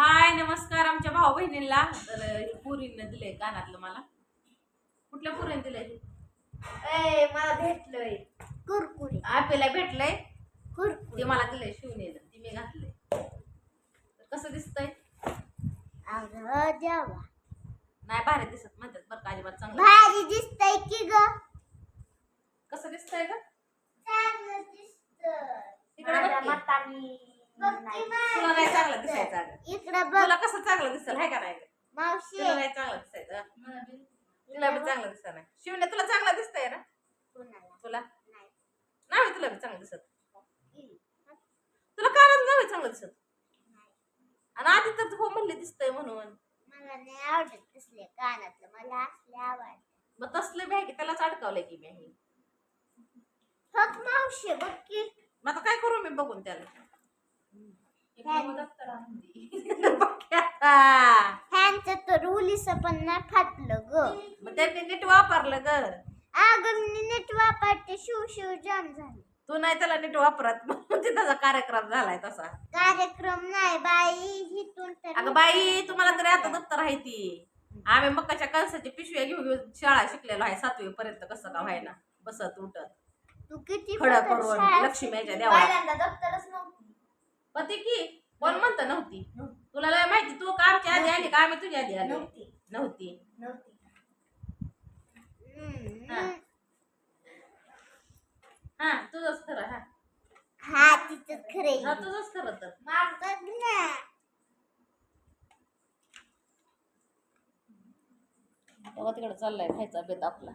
हाय नमस्कार आमच्या भाऊ बहिणींना. तर पुरीनं दिलंय कानातलं मला. कुठल्या पुरीने दिलंय? ए मला भेटलोय. कुरकुरी. आपल्याला भेटलंय? कुरकुरी. ते मला दिलंय शिवनेनं ती मी घातलंय. तर कसं दिसतंय? अगं देवा. नाही भारी दिसत म्हणतात बरं का अजिबात चांगलं भारी दिसतंय की ग कसं दिसतंय का चांगलं दिसतंय इकडे बघ की. तुला नाही चांगलं दिसायचं अगं इकडं बघ तुला कसं चांगलं दिसेल हाय का नाही? मावशी. तुला नाही चांगलं दिसायचं? हं? तुला बी चांगलं दिसत नाही शिवने तुला चांगलं दिसतंय ना? तुला? नाही. नाही तुला बी चांगलं दिसत. तुला कानात नाही चांगलं दिसत? आणि आधी तर हो म्हणले दिसतंय म्हणून. मला नाही आवडत तसले कानातलं. मला असले आवडत मग तसले बी आहे की त्यालाच अडकावलंय की मी. फक्त मावशी बघ की. मग आता काय करू मी बघून त्याला? फॅनचं तर उलीस पण नाही फाटलं ग. मग त्यांनी नीट वापरलं ग. अगं मी नीट वापरते. शिव शिव जाम झाले. तू नाही त्याला नीट वापरत. म्हणून ते त्याचा कार्यक्रम झालाय तसा. कार्यक्रम नाही बाई. हिथून तर अगं बाई तुम्हाला तरी आता दप्तर आहे ती. आम्ही मकाच्या कणसाची पिशव्या घेऊन घेऊन शाळा शिकलेलो आहे. सातवी पर्यंत कसं का व्हायना? बसत उठत. तू किती खडं करून शाळा लक्ष्मीच्या देवाला. पहिल्यांदा दप्तरच नव्हती. पण ती की? कोण म्हणतं नव्हती. तुला लय माहिती तू का आमच्या आधी आली का? आम्ही तुझ्या आधी आली. नव्हती. नव्हती. नव्हती. हा. हा तुझंच खरं हा. हा तिथं खरे हा तुझंच खरं तर. मारतात ना. तेव्हा तिकडे चाललाय खायचा बेत आपला.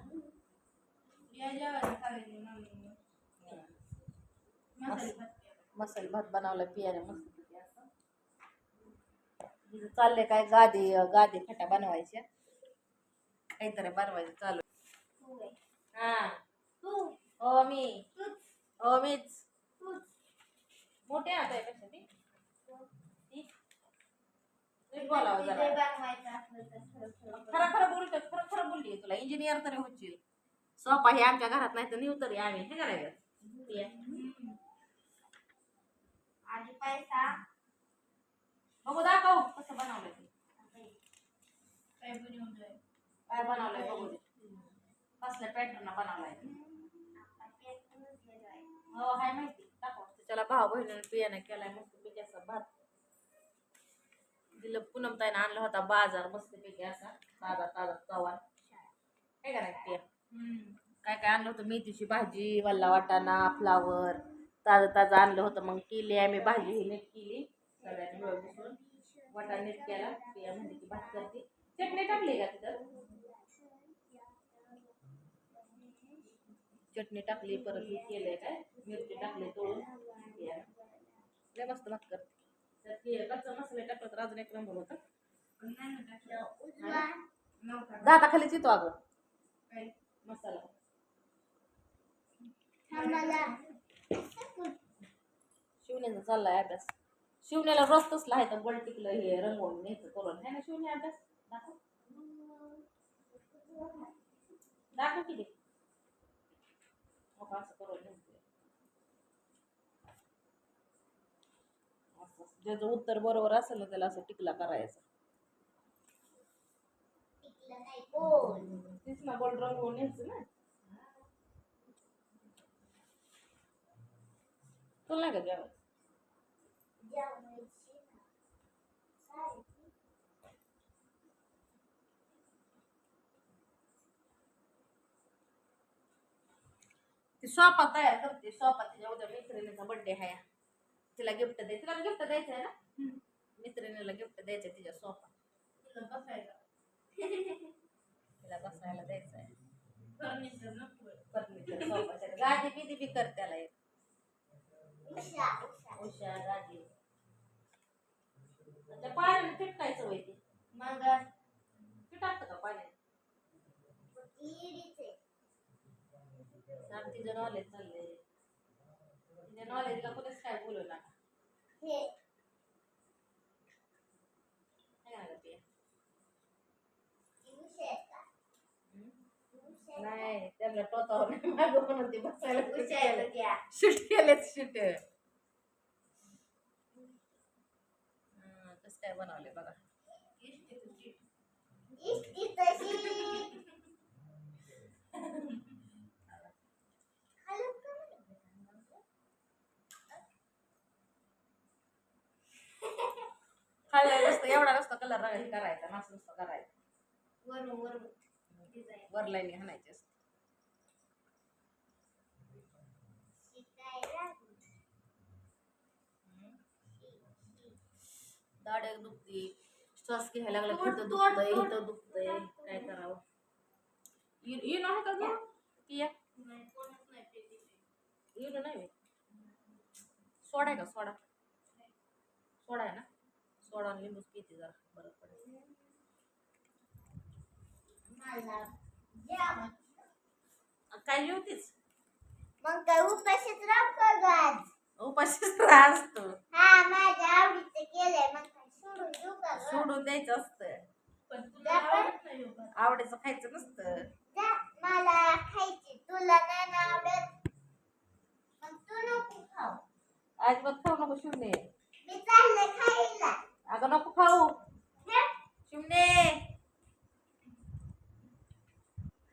मसाले भात बनवला पियाने मस्त. तिचं चाललंय काय गादी गादी खटा बनवायच्या. काहीतरी बनवायचं चालू. हा. हो मी. हो मीच. मोठे हात आहे कशा ती बोलावं खरं खरं बोलतो खरं खरं बोलली तुला. इंजिनियर तरी होशील. सोपा हे आमच्या घरात नाही तर नेऊ तरी आम्ही. हे करायचं. आधी पैसा. बघू दाखव कसं बनवलंय ते. काय बनवलंय बघू दे. कसल्या पॅटर्न बनवलाय हो हाय माहिती. दाखव. त्याला भाऊ बहिणीने पियाने केलाय मस्त पैकी असा भात. दिलं पूनम ताईनं आणला होता बाजार मस्त पैकी असा. ताजा ताजा चव्हाण काय करायचं पिया काय काय आणलं होतं? मेथीची भाजी वल्ला वाटाणा फ्लावर. ताजं ताजं आणलं होतं मग केली आम्ही भाजी ही नीट केली. सगळ्यांनी मिळून मिसळून वाटाणा नीट केला. पिया म्हणजे की भात करते. चटणी टाकली का तिथं? चटणी टाकली परत हे केलंय काय? मिरची टाकली पिया लय मस्त भात करते. कच्चा मसाला टाकला तर अजून एक नंबर होता. दाताखालीच येतो अगं. मसाला. शिवण्याचा चाललाय अभ्यास. शिवण्याला रोज तसला आहे तर बळ टिकलं हे रंगवून न्यायचं करून. है ना शिवण्या अभ्यास? दाखव. दाखव किती? का, असं करून न्यायचं. ज्याचं उत्तर बरोबर असेल ना त्याला असं टिकला करायचं. तेच ना बळ रंगवून न्यायचं ना. तुला नाही का जेवण ती सोफा तयार करते सोफा तिच्या उद्या मैत्रिणीचा बर्थडे आहे. तिला गिफ्ट द्यायचं तिला गिफ्ट द्यायचं आहे ना? मैत्रिणीला गिफ्ट द्यायचं तिच्या सोफा तिला बसायला. द्यायचं आहे. फर्निचर सोफा गादी बिदी बी कर त्याला एक. उषा गादी. त्या पाण्याने वय ते. चिटाकतं का पाण्याने सांग तिचं नॉलेज चाललंय. तिच्या नॉलेजला कोणीच काय बोलू नका. काय ते? नाही त्यांना टोचावर नाही मागं म्हणून ते बसायला शूट केलेत शूट कसं काय बनवले बघा. खाल्लं नसतं एवढा नसतं कलर करायचा मास नुसतं करायचं. डिझाईन वर लाईनी हाणायची असते. दाड एक दुखती श्वास घ्यायला लागला तोड, दुखतंय. इथं दुखतंय काय करावं? येऊन आहे का गं? किया येऊन नाही बे. सोडा आहे का? सोडा. सोडा आहे ना? सोडा आणि लिंबूच पिते जरा बरं पडेल. काय जेवतीस मग काय उपाशीच राहू का ग आज? उपाशीच त्रास तू हा माझ्या आवडीचं केलंय मग काय सोडून देऊ का ग? द्यायचं असतं. पण. आवडीचं खायचं नसतं. जा, मला खायची. तुला नाही ना आवडत. मग तू नको खाऊ. अजिबात खाऊ नको शिवणे मी चालले खायला. अगं नको खाऊ. जा. शिवणे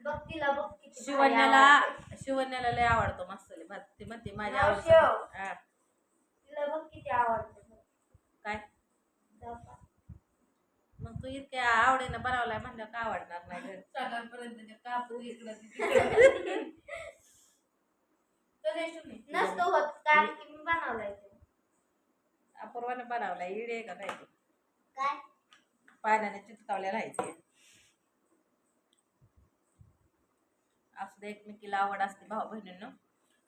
बघ तिला बघ किती शिवण्याला भारी आवडते. शिवण्याला लय आवडतो मसाले भात ती म्हणते माझ्या आवडीचं हो. हा, तिला बघ किती आवडते काय जा पा. मग तू इतक्या आवडीनं बनवलाय म्हणलं का आवडणार नाही घरी? सकाळपर्यंत कापू इकडं नसतो होत कारण की मी बनवलंय ते. अपूर्वाने बनवलाय इडे का काय ते? काय? पाण्याने चिटकावल्या राहायचे असं दे एकमेकीला आवड असते भाऊ बहिणींना.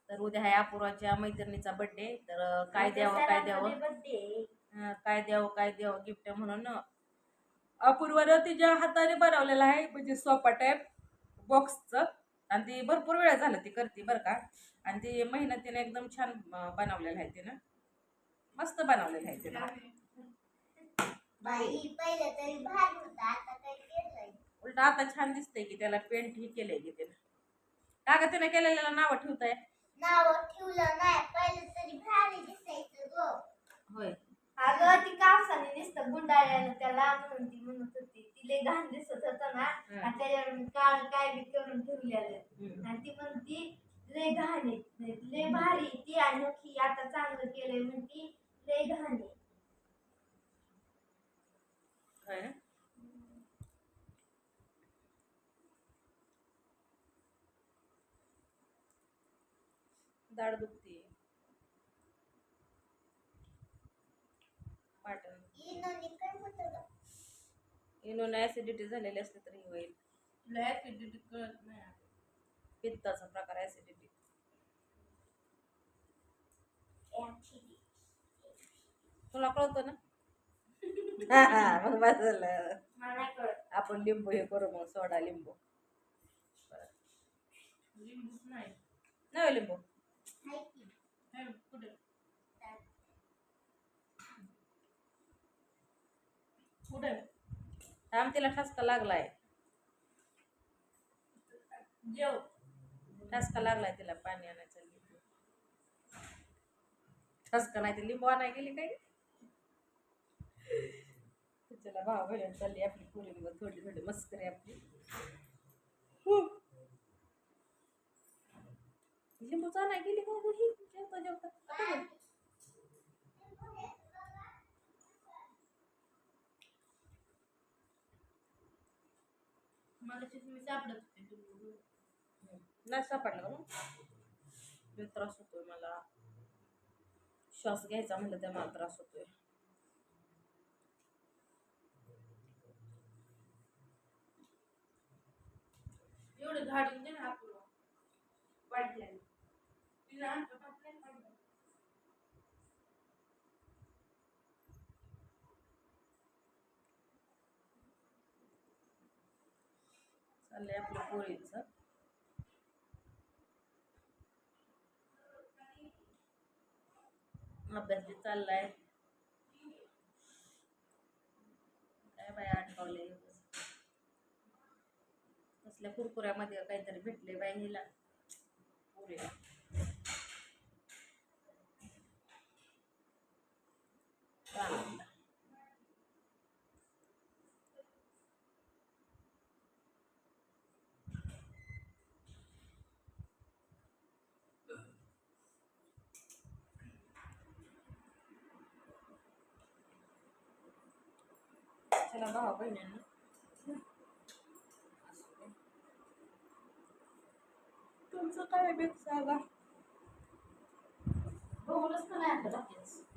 तर उद्या आहे अपूर्वाच्या मैत्रिणीचा बर्थडे तर अं, काय द्यावं काय द्यावं? बर्थडे अं, काय द्यावं काय द्यावं गिफ्ट म्हणून अपूर्वानं तिच्या हाताने बनवलेलं आहे म्हणजे सोपा टाईप बॉक्सचं आणि ती भरपूर वेळा झालं ती करते बरं का. आणि ती मेहनतीने एकदम छान बनवलेलं आहे तिनं. मस्त बनवलेलं आहे तिनं. उलट आता छान दिसतंय की त्याला पेंट ही केलंय की त्यानं का ग तिने केलेल्याला नावं ठेवताय? नाव ठेवलं नाही पहिलं तरी भारी दिसायचं होय. अगं ती कापसाने नुसतं गुंडाळ्यानं त्याला म्हणून ती म्हणत होती. ती लय घाण दिसत होतं ना आणि त्याच्यावर मी काळ काय बी करून ठेवलेलं. हम्म. आणि ती म्हणती लय घाण आहे लय भारी आहे ती आणि आता चांगलं केलंय म्हणती लय घाण आहे. ना? दाढ दुखती पाटण? इनोन ऍसिडिटी झालेली असली तरी होईल. तुला ऍसिडिटी कळत नाही पित्ताचा प्रकार ऍसिडिटी Acidity. तुला कळतं ना? हा, हा, मग बस झालं आपण लिंबू हे करू मग सोडा लिंबू. लिंबूच नाही. नाही हो लिंबू हाय की. हे कुठे? थांब तिला ठसका लागलाय. जेव. ठसका लागलाय तिला पाणी आणायचं लिंबू ठसका नाही ते लिंबू आणाय गेली काय? तिला भाव बहिण चालली आपली पुरी थोडी थोडी मस्करी आपली. लिंबू लिंबूच आणाय गेली का जेवता जेवता. मला मी सापडत होते. नाही सापडलं लय त्रास होतोय मला. श्वास घ्यायचा म्हणलं तर मला त्रास होतोय. एवढं झाडून दे ना आपलं. वाढल्याने तिला चाललंय आपलं पोळीचं. अभ्यास बी चाललाय. काय बाय आठवले कसल्या कुरकुऱ्यामध्ये काहीतरी भेटले बाई हिला. पोरीला काय म्हणता? चला भावा बहिणींना तुमचं काय बेत सांगा बघूनच का नाही आता बाकीच